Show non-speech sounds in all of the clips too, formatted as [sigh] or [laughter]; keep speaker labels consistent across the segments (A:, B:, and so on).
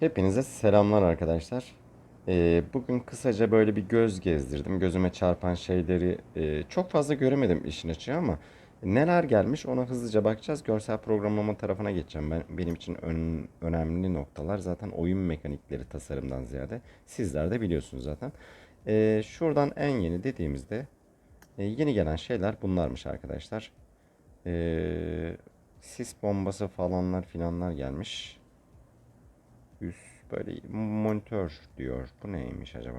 A: Hepinize selamlar arkadaşlar. Ee, bugün kısaca böyle bir göz gezdirdim. Gözüme çarpan şeyleri e, çok fazla göremedim işin açığı ama neler gelmiş ona hızlıca bakacağız. Görsel programlama tarafına geçeceğim. Ben benim için ön- önemli noktalar zaten oyun mekanikleri tasarımdan ziyade. Sizler de biliyorsunuz zaten. Ee, şuradan en yeni dediğimizde e, yeni gelen şeyler bunlarmış arkadaşlar. Ee, sis bombası falanlar filanlar gelmiş. Üst böyle monitör diyor. Bu neymiş acaba?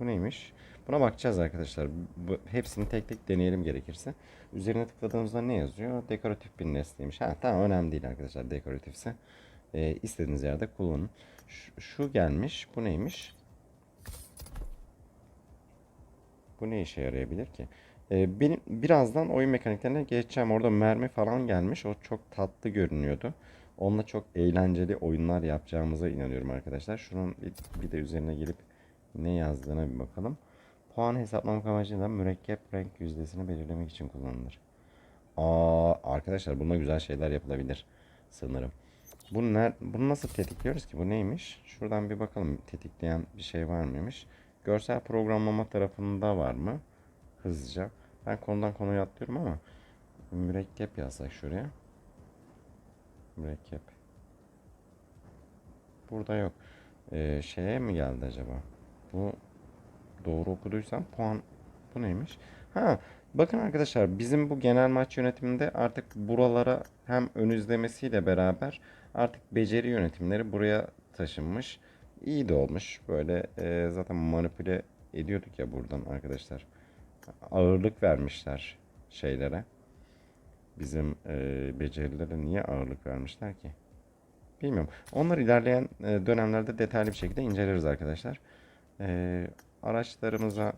A: Bu neymiş? Buna bakacağız arkadaşlar. Bu, hepsini tek tek deneyelim gerekirse. Üzerine tıkladığımızda ne yazıyor? Dekoratif bir nesneymiş. Ha tamam önemli değil arkadaşlar dekoratifse. Ee, istediğiniz yerde kullanın. Şu, şu gelmiş. Bu neymiş? Bu ne işe yarayabilir ki? Ee, benim birazdan oyun mekaniklerine geçeceğim. Orada mermi falan gelmiş. O çok tatlı görünüyordu. Onunla çok eğlenceli oyunlar yapacağımıza inanıyorum arkadaşlar. Şunun bir, de üzerine gelip ne yazdığına bir bakalım. Puan hesaplamak amacıyla mürekkep renk yüzdesini belirlemek için kullanılır. Aa arkadaşlar bununla güzel şeyler yapılabilir sanırım. Bu ner bunu nasıl tetikliyoruz ki? Bu neymiş? Şuradan bir bakalım tetikleyen bir şey var mıymış? Görsel programlama tarafında var mı? Hızlıca. Ben konudan konuya atlıyorum ama mürekkep yazsak şuraya. Mürekkep. Burada yok. Ee, şeye mi geldi acaba? Bu doğru okuduysam puan bu neymiş? Ha bakın arkadaşlar bizim bu genel maç yönetiminde artık buralara hem ön izlemesiyle beraber artık beceri yönetimleri buraya taşınmış. İyi de olmuş. Böyle e, zaten manipüle ediyorduk ya buradan arkadaşlar. Ağırlık vermişler şeylere. Bizim e, becerilere niye ağırlık vermişler ki? Bilmiyorum. Onları ilerleyen e, dönemlerde detaylı bir şekilde inceleriz arkadaşlar. E, araçlarımıza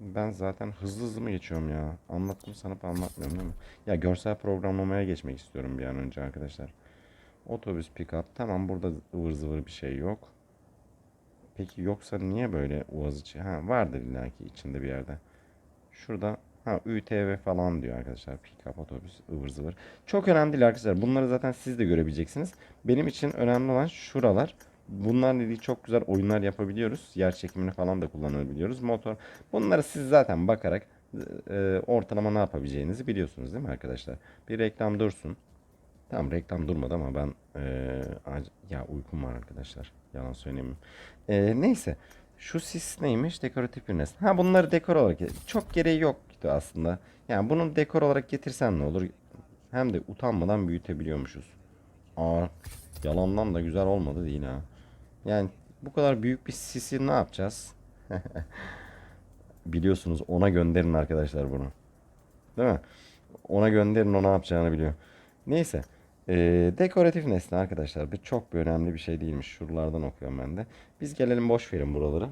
A: ben zaten hızlı hızlı mı geçiyorum ya? Anlattım sanıp anlatmıyorum değil mi? Ya görsel programlamaya geçmek istiyorum bir an önce arkadaşlar. Otobüs pick-up. Tamam burada ıvır zıvır bir şey yok. Peki yoksa niye böyle Uaz içi? Ha vardır illaki içinde bir yerde. Şurada ha ÜTV falan diyor arkadaşlar. Pick-up otobüs ıvır zıvır. Çok önemli değil arkadaşlar. Bunları zaten siz de görebileceksiniz. Benim için önemli olan şuralar. Bunlarla ilgili çok güzel oyunlar yapabiliyoruz. Yer çekimini falan da kullanabiliyoruz. Motor. Bunları siz zaten bakarak e, ortalama ne yapabileceğinizi biliyorsunuz değil mi arkadaşlar? Bir reklam dursun. Tamam reklam durmadı ama ben ac- ya uykum var arkadaşlar. Yalan söyleyeyim. neyse. Şu sis neymiş? Dekoratif bir nesne. Ha bunları dekor olarak çok gereği yoktu aslında. Yani bunu dekor olarak getirsen ne olur? Hem de utanmadan büyütebiliyormuşuz. Aa yalandan da güzel olmadı değil ha. Yani bu kadar büyük bir sisi ne yapacağız? [laughs] Biliyorsunuz ona gönderin arkadaşlar bunu. Değil mi? Ona gönderin o ne yapacağını biliyor. Neyse. Ee, dekoratif nesne arkadaşlar. Bu çok bir önemli bir şey değilmiş. Şuralardan okuyorum ben de. Biz gelelim boş verin buraları.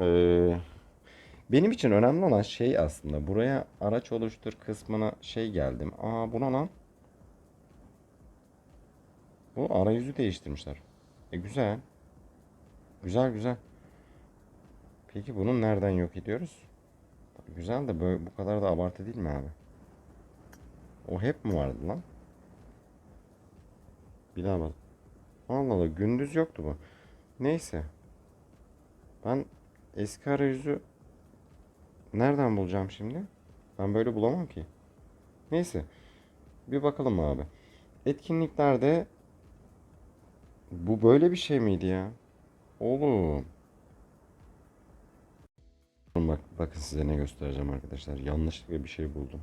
A: Ee, benim için önemli olan şey aslında buraya araç oluştur kısmına şey geldim. Aa buna lan. Bu arayüzü değiştirmişler. E güzel. Güzel güzel. Peki bunu nereden yok ediyoruz? Güzel de böyle bu kadar da abartı değil mi abi? O hep mi vardı lan? Bir daha bak. Allah Allah gündüz yoktu bu. Neyse. Ben eski arayüzü nereden bulacağım şimdi? Ben böyle bulamam ki. Neyse. Bir bakalım abi. Etkinliklerde bu böyle bir şey miydi ya? Oğlum. Bak, bakın size ne göstereceğim arkadaşlar. Yanlışlıkla bir şey buldum.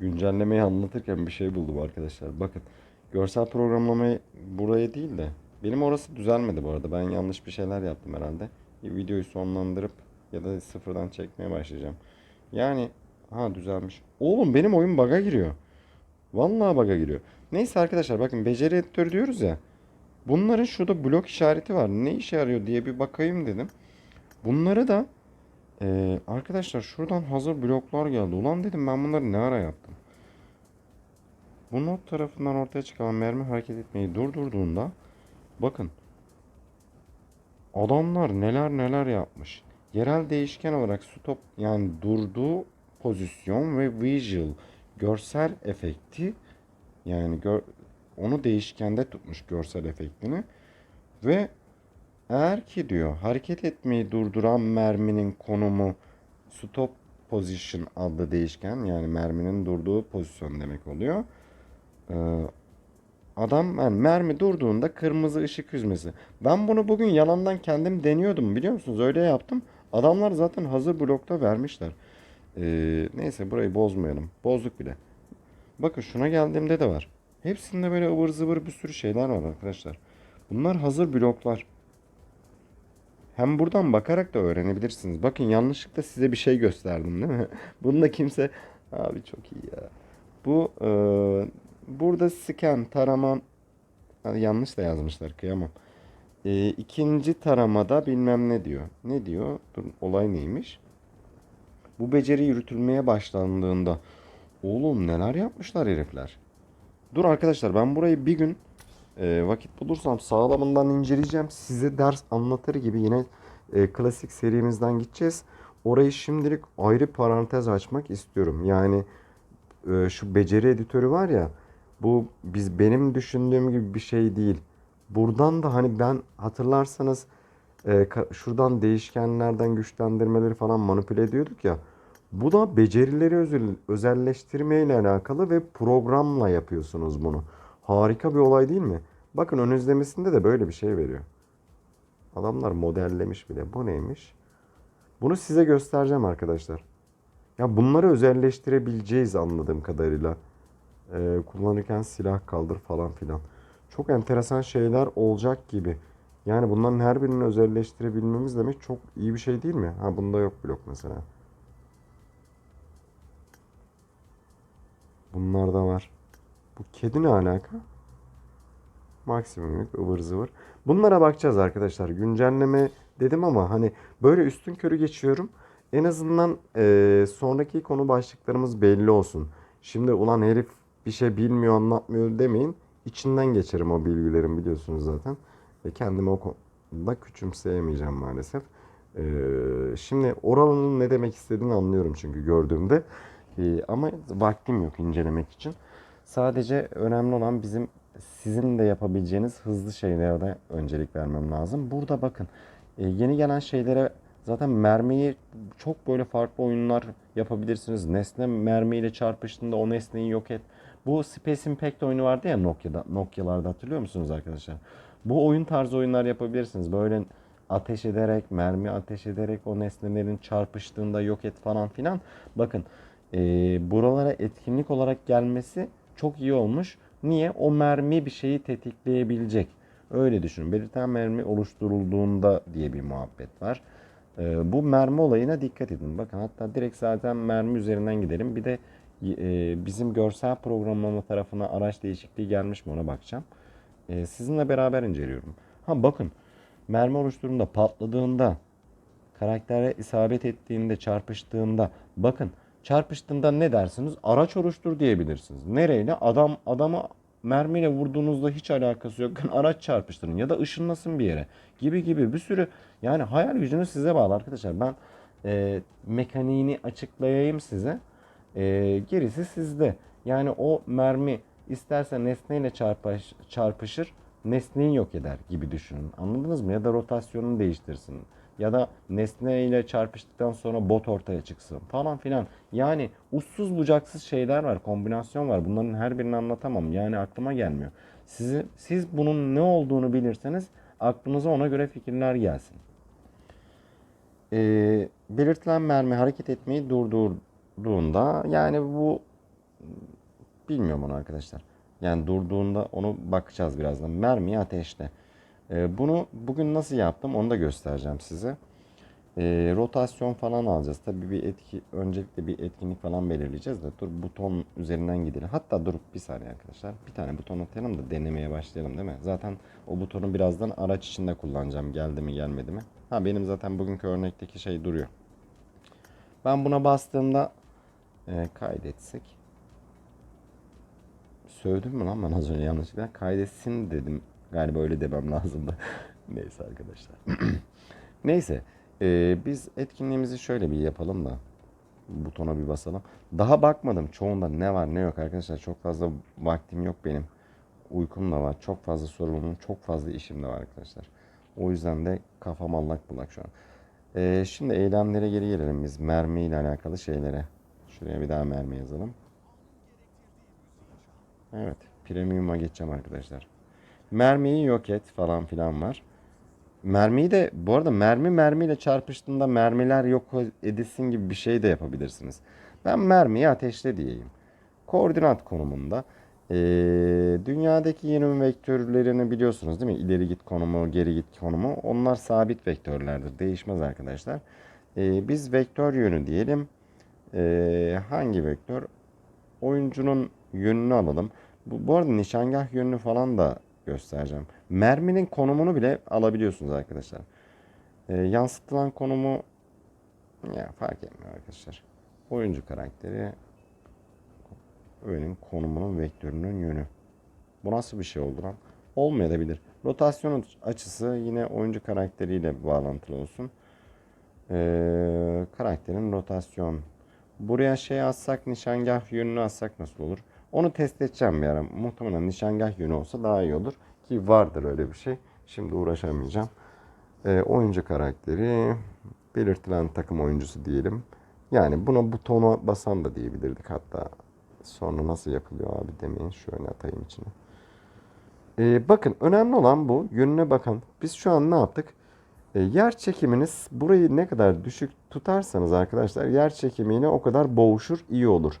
A: Güncellemeyi anlatırken bir şey buldum arkadaşlar. Bakın görsel programlamayı buraya değil de benim orası düzelmedi bu arada. Ben yanlış bir şeyler yaptım herhalde. Videoyu sonlandırıp ya da sıfırdan çekmeye başlayacağım. Yani ha düzelmiş. Oğlum benim oyun bug'a giriyor. Vallahi bug'a giriyor. Neyse arkadaşlar bakın beceri editörü diyoruz ya. Bunların şurada blok işareti var. Ne işe yarıyor diye bir bakayım dedim. Bunları da ee, arkadaşlar şuradan hazır bloklar geldi. Ulan dedim ben bunları ne ara yaptım? Bu not tarafından ortaya çıkan mermi hareket etmeyi durdurduğunda bakın adamlar neler neler yapmış. Yerel değişken olarak stop yani durduğu pozisyon ve visual görsel efekti Yani gör, onu değişkende tutmuş görsel efektini. Ve eğer ki diyor hareket etmeyi durduran merminin konumu stop position adlı değişken yani merminin durduğu pozisyon demek oluyor. Ee, adam yani mermi durduğunda kırmızı ışık yüzmesi. Ben bunu bugün yalandan kendim deniyordum biliyor musunuz? Öyle yaptım. Adamlar zaten hazır blokta vermişler. Ee, neyse burayı bozmayalım. Bozduk bile. Bakın şuna geldiğimde de var. Hepsinde böyle ıvır zıvır bir sürü şeyler var arkadaşlar. Bunlar hazır bloklar. Hem buradan bakarak da öğrenebilirsiniz. Bakın yanlışlıkla size bir şey gösterdim değil mi? [laughs] Bunu da kimse... Abi çok iyi ya. Bu e, burada scan, tarama... Yanlış da yazmışlar kıyamam. E, ikinci taramada bilmem ne diyor. Ne diyor? Dur, olay neymiş? Bu beceri yürütülmeye başlandığında oğlum neler yapmışlar herifler. Dur arkadaşlar ben burayı bir gün e, vakit bulursam sağlamından inceleyeceğim. Size ders anlatır gibi yine e, klasik serimizden gideceğiz. Orayı şimdilik ayrı parantez açmak istiyorum. Yani e, şu beceri editörü var ya bu biz benim düşündüğüm gibi bir şey değil. Buradan da hani ben hatırlarsanız e, şuradan değişkenlerden güçlendirmeleri falan manipüle ediyorduk ya. Bu da becerileri özel, özelleştirme ile alakalı ve programla yapıyorsunuz bunu. Harika bir olay değil mi? Bakın ön izlemesinde de böyle bir şey veriyor. Adamlar modellemiş bile. Bu neymiş? Bunu size göstereceğim arkadaşlar. Ya bunları özelleştirebileceğiz anladığım kadarıyla. Ee, kullanırken silah kaldır falan filan. Çok enteresan şeyler olacak gibi. Yani bunların her birini özelleştirebilmemiz demek çok iyi bir şey değil mi? Ha bunda yok blok mesela. Bunlar da var. Bu kedi ne alaka? Maksimum yük, ıvır zıvır. Bunlara bakacağız arkadaşlar. Güncelleme dedim ama hani böyle üstün körü geçiyorum. En azından eee, sonraki konu başlıklarımız belli olsun. Şimdi ulan herif bir şey bilmiyor anlatmıyor demeyin. İçinden geçerim o bilgilerin biliyorsunuz zaten. Ve kendimi o konuda küçümseyemeyeceğim maalesef. Eee, şimdi oralının ne demek istediğini anlıyorum çünkü gördüğümde. Eee, ama vaktim yok incelemek için. Sadece önemli olan bizim sizin de yapabileceğiniz hızlı şeylere öncelik vermem lazım. Burada bakın e, yeni gelen şeylere zaten mermiyi çok böyle farklı oyunlar yapabilirsiniz. Nesne mermiyle çarpıştığında o nesneyi yok et. Bu Space Impact oyunu vardı ya Nokia'da, Nokia'larda hatırlıyor musunuz arkadaşlar? Bu oyun tarzı oyunlar yapabilirsiniz. Böyle ateş ederek, mermi ateş ederek o nesnelerin çarpıştığında yok et falan filan. Bakın e, buralara etkinlik olarak gelmesi çok iyi olmuş. Niye? O mermi bir şeyi tetikleyebilecek. Öyle düşünün. Belirten mermi oluşturulduğunda diye bir muhabbet var. Ee, bu mermi olayına dikkat edin. Bakın hatta direkt zaten mermi üzerinden gidelim. Bir de e, bizim görsel programlama tarafına araç değişikliği gelmiş mi ona bakacağım. Ee, sizinle beraber inceliyorum. Ha bakın mermi oluşturduğunda patladığında karaktere isabet ettiğinde, çarpıştığında bakın çarpıştığında ne dersiniz? Araç oluştur diyebilirsiniz. Nereyle? Adam adamı mermiyle vurduğunuzda hiç alakası yokken araç çarpıştırın ya da ışınlasın bir yere gibi gibi bir sürü yani hayal gücünüz size bağlı arkadaşlar. Ben e, mekaniğini açıklayayım size. E, gerisi sizde. Yani o mermi isterse nesneyle çarpış, çarpışır, nesneyi yok eder gibi düşünün. Anladınız mı? Ya da rotasyonunu değiştirsin. Ya da nesneyle çarpıştıktan sonra bot ortaya çıksın falan filan. Yani uçsuz bucaksız şeyler var, kombinasyon var. Bunların her birini anlatamam. Yani aklıma gelmiyor. Sizi, siz bunun ne olduğunu bilirseniz aklınıza ona göre fikirler gelsin. Ee, belirtilen mermi hareket etmeyi durdurduğunda yani bu bilmiyorum onu arkadaşlar. Yani durduğunda onu bakacağız birazdan. Mermiyi ateşle. Ee, bunu bugün nasıl yaptım onu da göstereceğim size. Ee, rotasyon falan alacağız. Tabii bir etki öncelikle bir etkinlik falan belirleyeceğiz de dur buton üzerinden gidelim. Hatta durup bir saniye arkadaşlar. Bir tane buton atayalım da denemeye başlayalım değil mi? Zaten o butonu birazdan araç içinde kullanacağım. Geldi mi gelmedi mi? Ha benim zaten bugünkü örnekteki şey duruyor. Ben buna bastığımda e, kaydetsek. Sövdüm mü lan ben az önce yanlışlıkla? Kaydetsin dedim. Galiba öyle demem [laughs] lazımdı. Neyse arkadaşlar. [clears throat] Neyse. e, biz etkinliğimizi şöyle bir yapalım da. butona bir basalım. Daha bakmadım çoğunda ne var ne yok arkadaşlar. Çok fazla vaktim yok benim. Uykum da var. Çok fazla sorumluluğum, çok fazla işim de var arkadaşlar. O yüzden de kafam allak bullak şu an. Ee, şimdi eylemlere geri gelelim biz. Mermi ile alakalı şeylere. Şuraya bir daha mermi yazalım. Evet. Premium'a geçeceğim arkadaşlar. Mermiyi yok et falan filan var. Mermiyi de bu arada mermi mermiyle çarpıştığında mermiler yok edilsin gibi bir şey de yapabilirsiniz. Ben mermiyi ateşle diyeyim. Koordinat konumunda eee, dünyadaki yönüm vektörlerini biliyorsunuz değil mi? İleri git konumu, geri git konumu. Onlar sabit vektörlerdir. Değişmez arkadaşlar. Eee, biz vektör yönü diyelim. Eee, hangi vektör? Oyuncunun yönünü alalım. Bu, bu arada nişangah yönünü falan da göstereceğim. Merminin konumunu bile alabiliyorsunuz arkadaşlar. Ee, yansıtılan konumu ya fark etmiyor arkadaşlar. Oyuncu karakteri öğenin konumunun vektörünün yönü. Bu nasıl bir şey oldu lan? Olmayabilir. Rotasyon açısı yine oyuncu karakteriyle bağlantılı olsun. Ee, karakterin rotasyon. Buraya şey atsak nişangah yönünü atsak nasıl olur? Onu test edeceğim bir ara. Muhtemelen nişangah yönü olsa daha iyi olur. Ki vardır öyle bir şey. Şimdi uğraşamayacağım. Ee, oyuncu karakteri belirtilen takım oyuncusu diyelim. Yani buna butona basan da diyebilirdik hatta. Sonra nasıl yapılıyor abi demeyin. Şöyle atayım içine. Ee, bakın önemli olan bu. Yönüne bakın. Biz şu an ne yaptık? E, yer çekiminiz burayı ne kadar düşük tutarsanız arkadaşlar yer çekimiyle o kadar boğuşur iyi olur.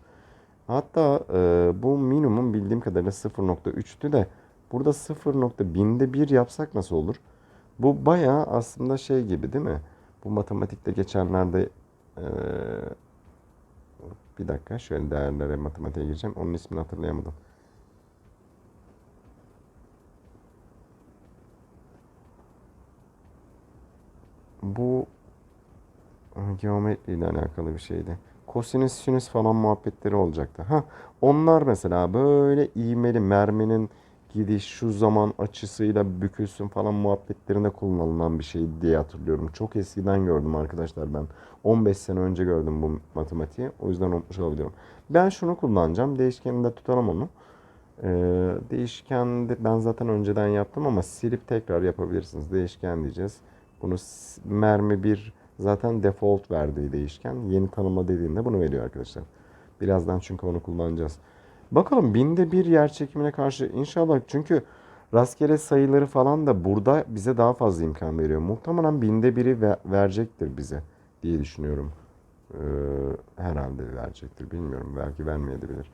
A: Hatta e, bu minimum bildiğim kadarıyla 0.3'tü de burada 0.1000'de 1 yapsak nasıl olur? Bu bayağı aslında şey gibi değil mi? Bu matematikte geçenlerde e, bir dakika şöyle değerlere matematiğe gireceğim. Onun ismini hatırlayamadım. Bu e, geometri ile alakalı bir şeydi. Kosinüs sinüs falan muhabbetleri olacaktı. Ha, onlar mesela böyle iğmeli merminin gidiş şu zaman açısıyla bükülsün falan muhabbetlerinde kullanılan bir şey diye hatırlıyorum. Çok eskiden gördüm arkadaşlar ben. 15 sene önce gördüm bu matematiği. O yüzden unutmuş olabilirim. Ben şunu kullanacağım. Değişkeninde tutalım onu. Ee, değişken de ben zaten önceden yaptım ama silip tekrar yapabilirsiniz. Değişken diyeceğiz. Bunu mermi bir zaten default verdiği değişken. Yeni tanımla dediğinde bunu veriyor arkadaşlar. Birazdan çünkü onu kullanacağız. Bakalım binde bir yer çekimine karşı inşallah çünkü rastgele sayıları falan da burada bize daha fazla imkan veriyor. Muhtemelen binde biri ve- verecektir bize diye düşünüyorum. Ee, herhalde verecektir bilmiyorum. Belki vermeyebilir.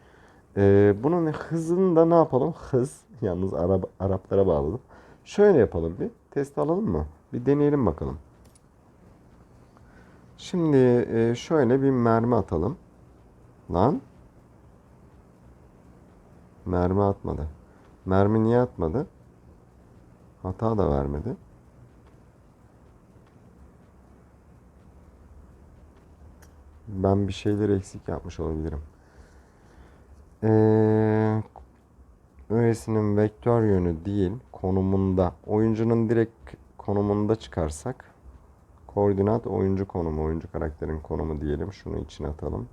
A: Ee, bunun hızını da ne yapalım? Hız. Yalnız Arap, Araplara bağladım. Şöyle yapalım bir. Test alalım mı? Bir deneyelim bakalım. Şimdi e, şöyle bir mermi atalım. Lan. Mermi atmadı. Mermi niye atmadı? Hata da vermedi. Ben bir şeyler eksik yapmış olabilirim. Ee, öğesinin vektör yönü değil, konumunda. Oyuncunun direkt konumunda çıkarsak. Koordinat oyuncu konumu, oyuncu karakterin konumu diyelim. Şunu içine atalım.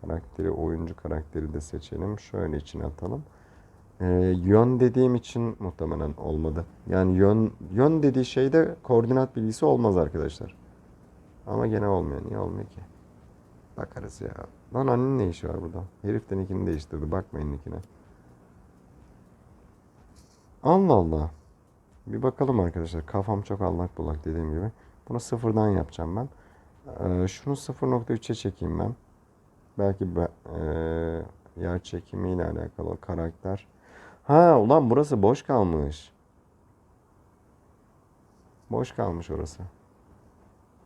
A: Karakteri, oyuncu karakteri de seçelim. Şöyle içine atalım. Ee, yön dediğim için muhtemelen olmadı. Yani yön yön dediği şeyde koordinat bilgisi olmaz arkadaşlar. Ama gene olmuyor. Niye olmuyor ki? Bakarız ya. Lan annenin ne işi var burada? Herif de nickini değiştirdi. Bakmayın nickine. Allah Allah. Bir bakalım arkadaşlar. Kafam çok allak bullak dediğim gibi. Bunu sıfırdan yapacağım ben. Ee, şunu 0.3'e çekeyim ben. Belki be, eee, yer çekimiyle alakalı karakter. Ha ulan burası boş kalmış. Boş kalmış orası.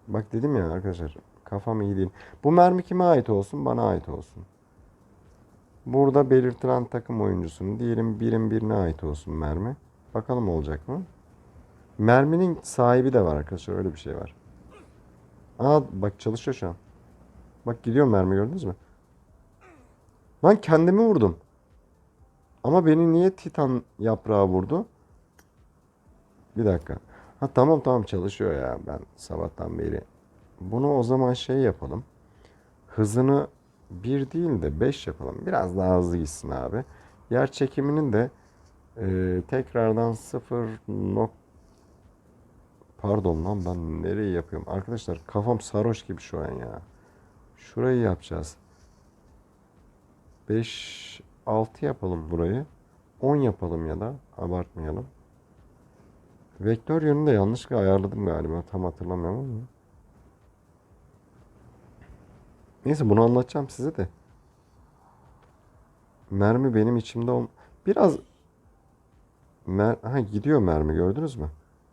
A: Bak dedim ya arkadaşlar kafam iyi değil. Bu mermi kime ait olsun? Bana ait olsun. Burada belirtilen takım oyuncusunun diyelim birim birine ait olsun mermi. Bakalım olacak mı? Merminin sahibi de var arkadaşlar öyle bir şey var. Aa bak çalışıyor şu an. Bak gidiyor mermi gördünüz mü? Lan kendimi vurdum. Ama beni niye titan yaprağı vurdu? Bir dakika. Ha tamam tamam çalışıyor ya ben sabahtan beri. Bunu o zaman şey yapalım. hızını 1 değil de 5 yapalım. Biraz daha hızlı gitsin abi. Yer çekiminin de e, tekrardan 0 nok Pardon lan ben nereyi yapıyorum? Arkadaşlar kafam sarhoş gibi şu an ya. Şurayı yapacağız. 5 6 yapalım burayı. 10 yapalım ya da abartmayalım. Vektör yönünü de yanlışlıkla ayarladım galiba. Tam hatırlamıyorum ama. Neyse bunu anlatacağım size de. Mermi benim içimde. Biraz Mer ha, gidiyor mermi gördünüz mü?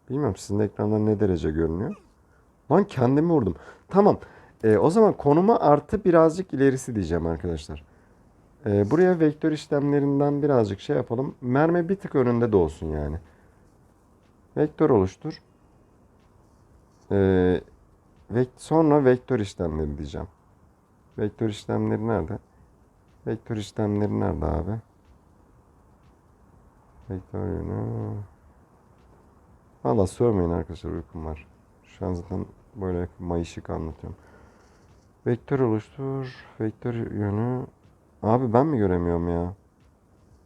A: Bilmiyorum sizin ekranda ne derece görünüyor. Lan kendimi vurdum. Tamam. Ee, o zaman konuma artı birazcık ilerisi diyeceğim arkadaşlar. Ee, buraya vektör işlemlerinden birazcık şey yapalım. Mermi bir tık önünde de olsun yani. Vektör oluştur. Ee, ve sonra vektör işlemleri diyeceğim. Vektör işlemleri nerede? Vektör işlemleri nerede abi? Yönü. Valla sormayın arkadaşlar uykum var. Şu an zaten böyle mayışık anlatıyorum. Vektör oluştur. Vektör yönü. Abi ben mi göremiyorum ya?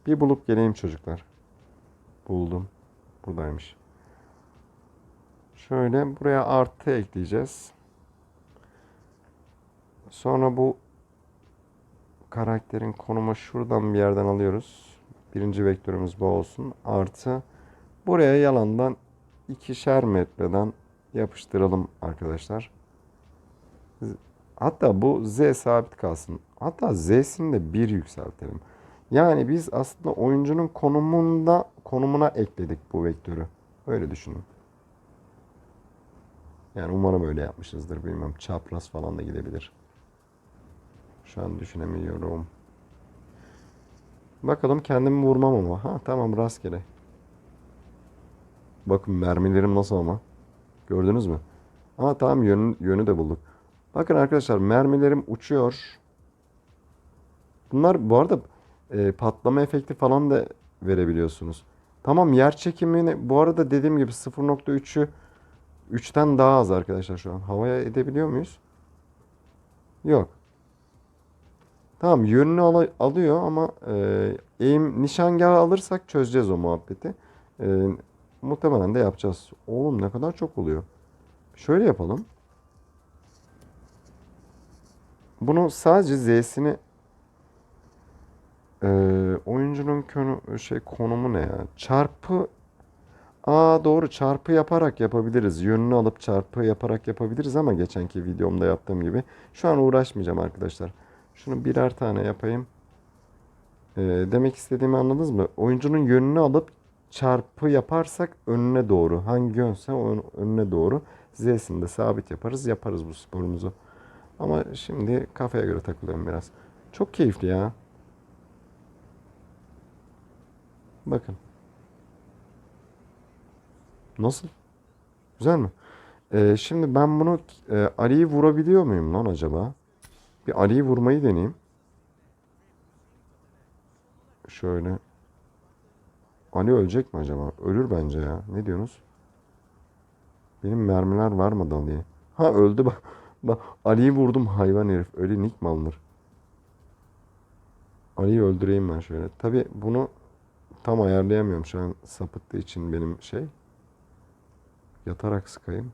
A: Bir bulup geleyim çocuklar. Buldum. Buradaymış. Şöyle buraya artı ekleyeceğiz. Sonra bu karakterin konumu şuradan bir yerden alıyoruz. Birinci vektörümüz bu olsun. Artı buraya yalandan ikişer metreden yapıştıralım arkadaşlar. Hatta bu Z sabit kalsın. Hatta Z'sini de bir yükseltelim. Yani biz aslında oyuncunun konumunda konumuna ekledik bu vektörü. Öyle düşünün. Yani umarım öyle yapmışızdır. Bilmem çapraz falan da gidebilir. Şu an düşünemiyorum. Bakalım kendimi vurmam ama. Ha tamam rastgele. Bakın mermilerim nasıl ama. Gördünüz mü? Ama tamam yönü, yönü de bulduk. Bakın arkadaşlar mermilerim uçuyor. Bunlar bu arada e, patlama efekti falan da verebiliyorsunuz. Tamam yer çekimini bu arada dediğim gibi 0.3'ü 3'ten daha az arkadaşlar şu an. Havaya edebiliyor muyuz? Yok. Tamam yönünü al- alıyor ama e, eğim nişangahı alırsak çözeceğiz o muhabbeti. E, muhtemelen de yapacağız. Oğlum ne kadar çok oluyor. Şöyle yapalım. Bunu sadece Z'sini e, oyuncunun konu, şey konumu ne ya? Çarpı Aa doğru çarpı yaparak yapabiliriz. Yönünü alıp çarpı yaparak yapabiliriz ama geçenki videomda yaptığım gibi. Şu an uğraşmayacağım arkadaşlar. Şunu birer tane yapayım. Ee, demek istediğimi anladınız mı? Oyuncunun yönünü alıp çarpı yaparsak önüne doğru. Hangi yönse onun önüne doğru. Z'sini de sabit yaparız. Yaparız bu sporumuzu. Ama şimdi kafaya göre takılıyorum biraz. Çok keyifli ya. Bakın. Nasıl? Güzel mi? Ee, şimdi ben bunu e, Ali'yi vurabiliyor muyum lan acaba? Bir Ali'yi vurmayı deneyeyim. Şöyle. Ali ölecek mi acaba? Ölür bence ya. Ne diyorsunuz? Benim mermiler var mı Ali'ye? Ha öldü [laughs] bak. Bak Ali'yi vurdum hayvan herif. Öyle nick mi alınır? Ali'yi öldüreyim ben şöyle. Tabi bunu tam ayarlayamıyorum şu an sapıttığı için benim şey. Yatarak sıkayım.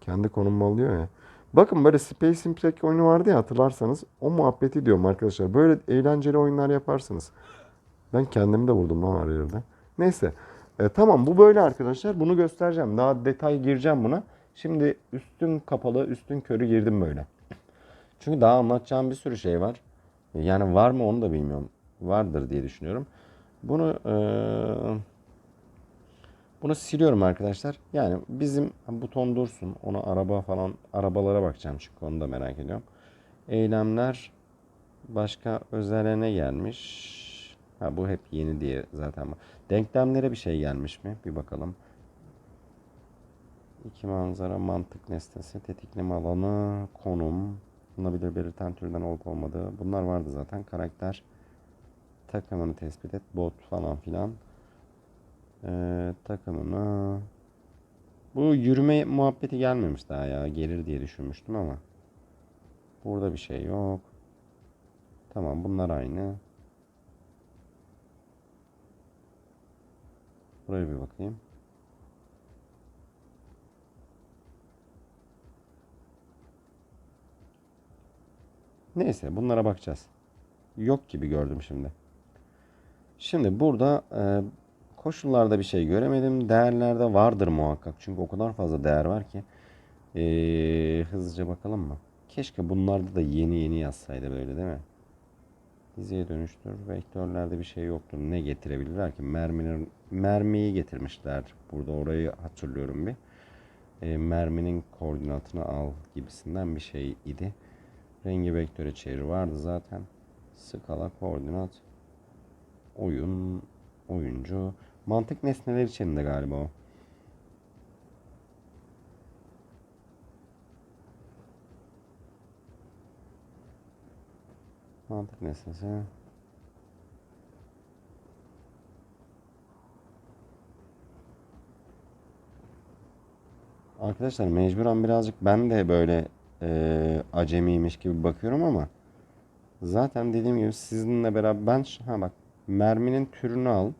A: Kendi konumumu alıyor ya. Bakın böyle Space Impact oyunu vardı ya hatırlarsanız. O muhabbeti diyorum arkadaşlar. Böyle eğlenceli oyunlar yaparsınız. Ben kendimi de vurdum lan her. Neyse. E, tamam bu böyle arkadaşlar. Bunu göstereceğim. Daha detay gireceğim buna. Şimdi üstün kapalı, üstün körü girdim böyle. Çünkü daha anlatacağım bir sürü şey var. Yani var mı onu da bilmiyorum. Vardır diye düşünüyorum. Bunu eee bunu siliyorum arkadaşlar. Yani bizim buton dursun. Ona araba falan arabalara bakacağım çünkü onu da merak ediyorum. Eylemler başka özelliğine gelmiş. Ha bu hep yeni diye zaten. Denklemlere bir şey gelmiş mi? Bir bakalım. İki manzara, mantık nesnesi, tetikleme alanı, konum, bulunabilir belirten türden olup olmadığı. Bunlar vardı zaten. Karakter, takımını tespit et, bot falan filan. Ee, takımını... Bu yürüme muhabbeti gelmemiş daha ya. Gelir diye düşünmüştüm ama. Burada bir şey yok. Tamam bunlar aynı. Buraya bir bakayım. Neyse bunlara bakacağız. Yok gibi gördüm şimdi. Şimdi burada e, koşullarda bir şey göremedim. Değerlerde vardır muhakkak. Çünkü o kadar fazla değer var ki. E, hızlıca bakalım mı? Keşke bunlarda da yeni yeni yazsaydı böyle değil mi? Diziye dönüştür. Vektörlerde bir şey yoktur. Ne getirebilirler ki? Merminin, mermiyi getirmişler. Burada orayı hatırlıyorum bir. E, merminin koordinatını al gibisinden bir şey idi. Rengi vektörü çevir vardı zaten. Skala koordinat. Oyun. Oyuncu. Mantık nesneler içinde galiba o. Mantık nesnesi. Arkadaşlar mecburen birazcık ben de böyle e, acemiymiş gibi bakıyorum ama zaten dediğim gibi sizinle beraber ben ha bak merminin türünü al.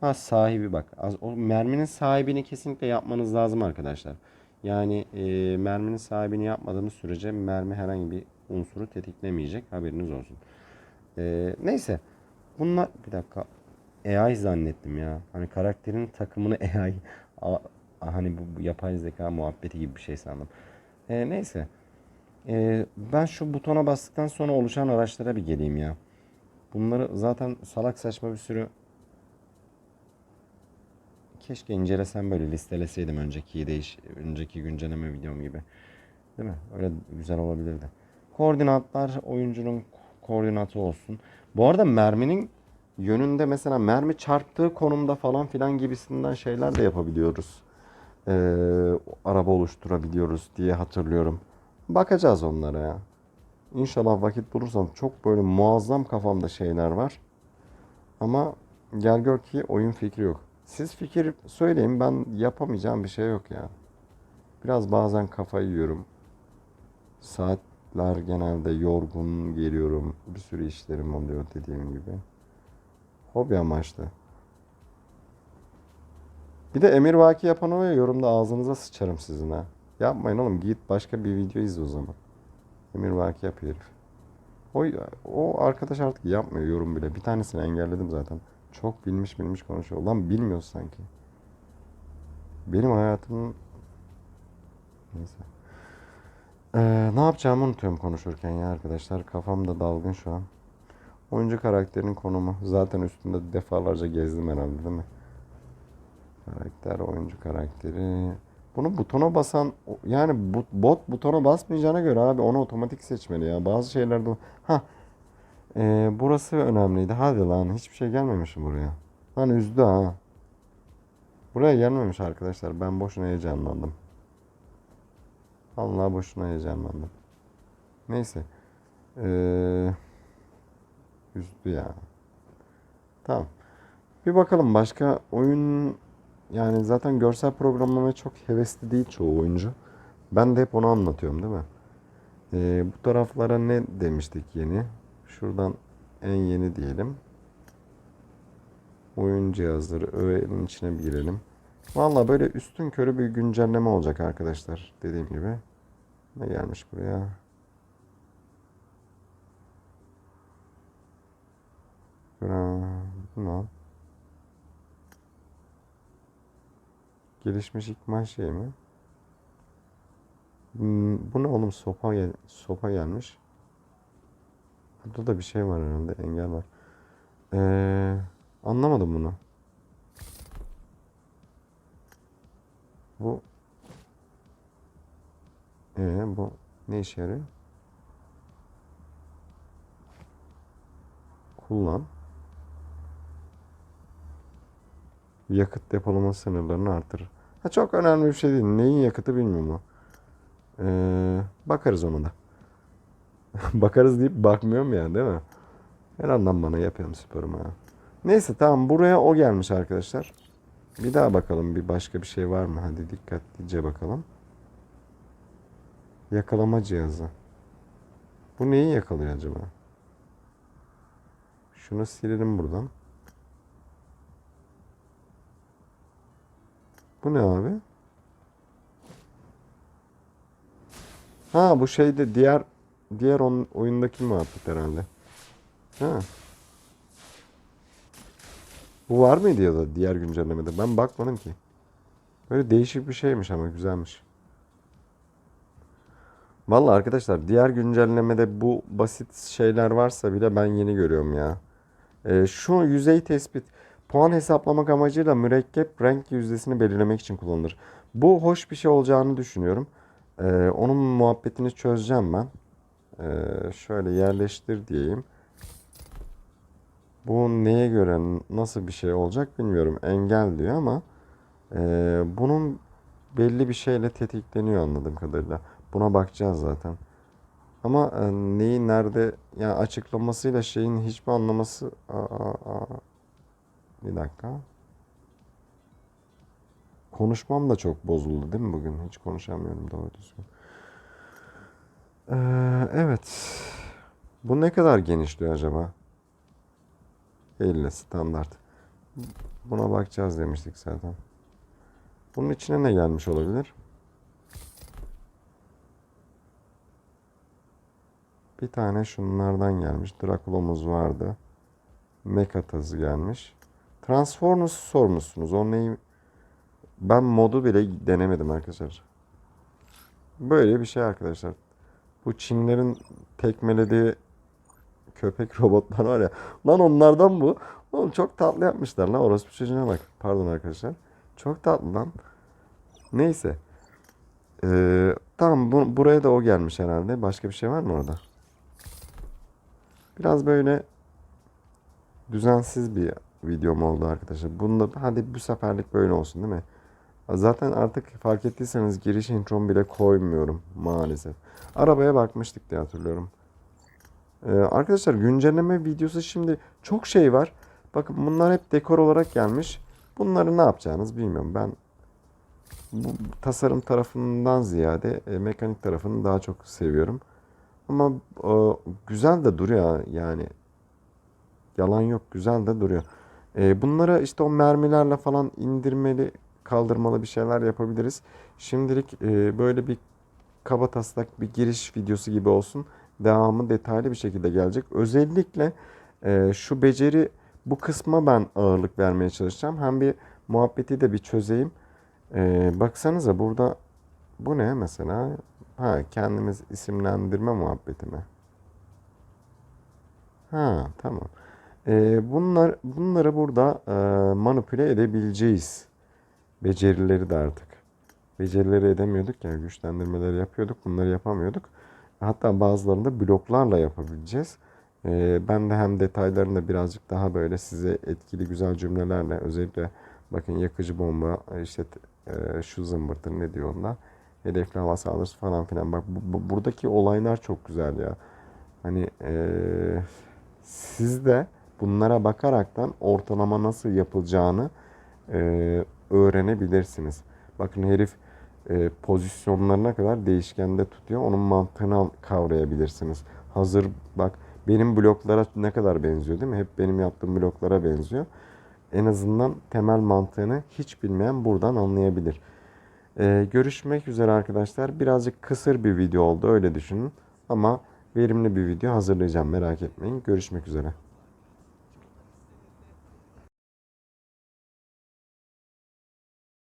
A: Ha sahibi bak. Az, o merminin sahibini kesinlikle yapmanız lazım arkadaşlar. Yani e, merminin sahibini yapmadığımız sürece mermi herhangi bir unsuru tetiklemeyecek. Haberiniz olsun. E, neyse. Bunlar bir dakika. AI zannettim ya. Hani karakterin takımını [laughs] AI hani bu bu yapay zeka muhabbeti gibi bir şey sandım. E, neyse. E, ben şu butona bastıktan sonra oluşan araçlara bir geleyim ya. Bunları zaten salak saçma bir sürü keşke incelesem böyle listeleseydim önceki değiş önceki güncelleme videom gibi. Değil mi? Öyle güzel olabilirdi. Koordinatlar oyuncunun koordinatı olsun. Bu arada merminin yönünde mesela mermi çarptığı konumda falan filan gibisinden şeyler de yapabiliyoruz. Ee, araba oluşturabiliyoruz diye hatırlıyorum. Bakacağız onlara ya. İnşallah vakit bulursam çok böyle muazzam kafamda şeyler var. Ama gel gör ki oyun fikri yok. Siz fikir söyleyin ben yapamayacağım bir şey yok ya. Biraz bazen kafayı yiyorum. Saatler genelde yorgun geliyorum. Bir sürü işlerim oluyor dediğim gibi. Hobi amaçlı. Bir de emir vaki yapan oluyor yorumda ağzınıza sıçarım sizin ha. Yapmayın oğlum git başka bir video izle o zaman. Emir vaki yapıyor herif. O, o arkadaş artık yapmıyor yorum bile. Bir tanesini engelledim zaten. Çok bilmiş bilmiş konuşuyor. Lan bilmiyor sanki. Benim hayatımın... Neyse. Ee, ne yapacağımı unutuyorum konuşurken ya arkadaşlar. Kafam da dalgın şu an. Oyuncu karakterinin konumu. Zaten üstünde defalarca gezdim herhalde değil mi? Karakter, oyuncu karakteri. Bunu butona basan yani bot butona basmayacağına göre abi onu otomatik seçmeli ya. Bazı şeylerde ha ee, burası önemliydi. Hadi lan hiçbir şey gelmemiş buraya. Lan üzdü ha. Buraya gelmemiş arkadaşlar. Ben boşuna heyecanlandım. Allah boşuna heyecanlandım. Neyse. Ee, üzdü ya. Tamam. Bir bakalım başka oyun yani zaten görsel programlamaya çok hevesli değil çoğu oyuncu. Ben de hep onu anlatıyorum değil mi? Ee, bu taraflara ne demiştik yeni? Şuradan en yeni diyelim. Oyun cihazları öğenin içine bir girelim. Valla böyle üstün körü bir güncelleme olacak arkadaşlar. Dediğim gibi. Ne gelmiş buraya? Ne? Gelişmiş ikmal şey mi? Hmm, Bu ne oğlum sopa gel sopa gelmiş. Burada da bir şey var herhalde engel var. Ee, anlamadım bunu. Bu ee, bu ne işe yarıyor? Kullan. Yakıt depolama sınırlarını artırır. Ha, çok önemli bir şey değil. Neyin yakıtı bilmiyorum o. Ee, bakarız ona da. [laughs] Bakarız deyip bakmıyorum ya değil mi? Her andan bana yapıyorum sporumu. Neyse tamam buraya o gelmiş arkadaşlar. Bir daha bakalım bir başka bir şey var mı? Hadi dikkatlice bakalım. Yakalama cihazı. Bu neyi yakalıyor acaba? Şunu silelim buradan. Bu ne abi? Ha bu şeyde diğer diğer on, oyundaki muhabbet herhalde. Ha. Bu var mıydı ya da diğer güncellemede? Ben bakmadım ki. Böyle değişik bir şeymiş ama güzelmiş. Vallahi arkadaşlar diğer güncellemede bu basit şeyler varsa bile ben yeni görüyorum ya. Ee, şu yüzey tespit puan hesaplamak amacıyla mürekkep renk yüzdesini belirlemek için kullanılır. Bu hoş bir şey olacağını düşünüyorum. Ee, onun muhabbetini çözeceğim ben. Ee, şöyle yerleştir diyeyim. Bu neye göre nasıl bir şey olacak bilmiyorum. Engel diyor ama e, bunun belli bir şeyle tetikleniyor anladığım kadarıyla. Buna bakacağız zaten. Ama e, neyi nerede yani açıklamasıyla şeyin hiçbir anlaması aa, aa, bir dakika. Konuşmam da çok bozuldu değil mi bugün? Hiç konuşamıyorum doğru düzgün. Ee, evet. Bu ne kadar genişliyor acaba? 50 standart. Buna bakacağız demiştik zaten. Bunun içine ne gelmiş olabilir? Bir tane şunlardan gelmiş. Drakulomuz vardı. Mecha gelmiş. Transformers sormuşsunuz. O neyi? Ben modu bile denemedim arkadaşlar. Böyle bir şey arkadaşlar. Bu Çinlerin tekmelediği köpek [laughs] robotlar var ya. Lan onlardan bu. Oğlum çok tatlı yapmışlar lan. Orospu çocuğuna bak. Pardon arkadaşlar. Çok tatlı lan. Neyse. Ee, tamam bu, buraya da o gelmiş herhalde. Başka bir şey var mı orada? Biraz böyle düzensiz bir videom oldu arkadaşlar. Bunda hadi bu seferlik böyle olsun değil mi? Zaten artık fark ettiyseniz giriş introm bile koymuyorum maalesef. Arabaya bakmıştık diye hatırlıyorum. Ee, arkadaşlar güncelleme videosu şimdi çok şey var. Bakın bunlar hep dekor olarak gelmiş. Bunları ne yapacağınız bilmiyorum. Ben bu tasarım tarafından ziyade e, mekanik tarafını daha çok seviyorum. Ama e, güzel de duruyor yani. Yalan yok güzel de duruyor. E, bunlara işte o mermilerle falan indirmeli, kaldırmalı bir şeyler yapabiliriz. Şimdilik e, böyle bir kaba taslak bir giriş videosu gibi olsun. Devamı detaylı bir şekilde gelecek. Özellikle e, şu beceri bu kısma ben ağırlık vermeye çalışacağım. Hem bir muhabbeti de bir çözeyim. E, baksanıza burada bu ne mesela? Ha kendimiz isimlendirme muhabbeti mi? Ha tamam. E, bunlar bunları burada e, manipüle edebileceğiz. Becerileri de artık. Becerileri edemiyorduk ya güçlendirmeleri yapıyorduk. Bunları yapamıyorduk. Hatta bazılarını da bloklarla yapabileceğiz. Ee, ben de hem detaylarını birazcık daha böyle size etkili güzel cümlelerle özellikle bakın yakıcı bomba işte e, şu zımbırtı ne diyor onda hedefli hava saldırısı falan filan bak bu, bu- buradaki olaylar çok güzel ya hani e, siz de bunlara bakaraktan ortalama nasıl yapılacağını e, öğrenebilirsiniz bakın herif e, pozisyonlarına kadar değişkende tutuyor. Onun mantığını kavrayabilirsiniz. Hazır bak benim bloklara ne kadar benziyor değil mi? Hep benim yaptığım bloklara benziyor. En azından temel mantığını hiç bilmeyen buradan anlayabilir. E, görüşmek üzere arkadaşlar. Birazcık kısır bir video oldu öyle düşünün. Ama verimli bir video hazırlayacağım merak etmeyin. Görüşmek üzere.